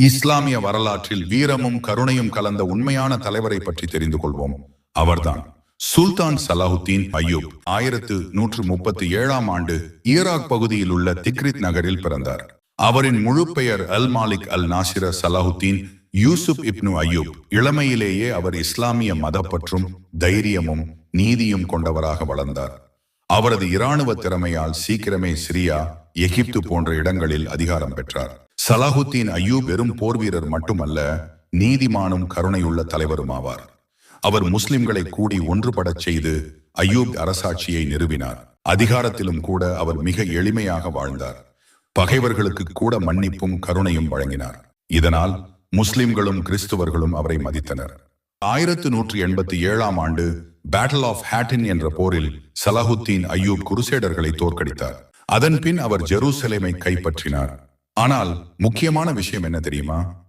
இஸ்லாமிய வரலாற்றில் வீரமும் கருணையும் கலந்த உண்மையான தலைவரை பற்றி தெரிந்து கொள்வோம். அவர்தான் சுல்தான் சலாஹுத்தீன் அய்யூப் ஆயிரத்து நூற்று முப்பத்தி ஏழாம் ஆண்டு ஈராக் பகுதியில் உள்ள திக்ரித் நகரில் பிறந்தார். அவரின் முழு பெயர் அல் மாலிக் அல் நாசிர சலாஹுத்தீன் யூசுப் இப்னு அய்யூப் இளமையிலேயே அவர் இஸ்லாமிய மதப்பற்றும் தைரியமும் நீதியும் கொண்டவராக வளர்ந்தார். அவரது இராணுவ திறமையால் சீக்கிரமே சிரியா எகிப்து போன்ற இடங்களில் அதிகாரம் பெற்றார். சலாஹுத்தீன் அய்யூப் வெறும் போர் வீரர் மட்டுமல்ல நீதிமானும் கருணையுள்ள தலைவரும் ஆவார் அவர் முஸ்லிம்களை கூடி ஒன்றுபடச் செய்து அய்யூப் அரசாட்சியை நிறுவினார். அதிகாரத்திலும் கூட அவர் மிக எளிமையாக வாழ்ந்தார். பகைவர்களுக்கு கூட மன்னிப்பும் கருணையும் வழங்கினார். இதனால் முஸ்லிம்களும் கிறிஸ்துவர்களும் அவரை மதித்தனர். ஆயிரத்து நூற்றி எண்பத்தி ஏழாம் ஆண்டு பேட்டில் ஆஃப் ஹேட்டின் என்ற போரில் சலாஹுத்தீன் அய்யூப் குருசேடர்களை தோற்கடித்தார். அதன் பின் அவர் ஜெருசலேமை கைப்பற்றினார். ஆனால் முக்கியமான விஷயம் என்ன தெரியுமா?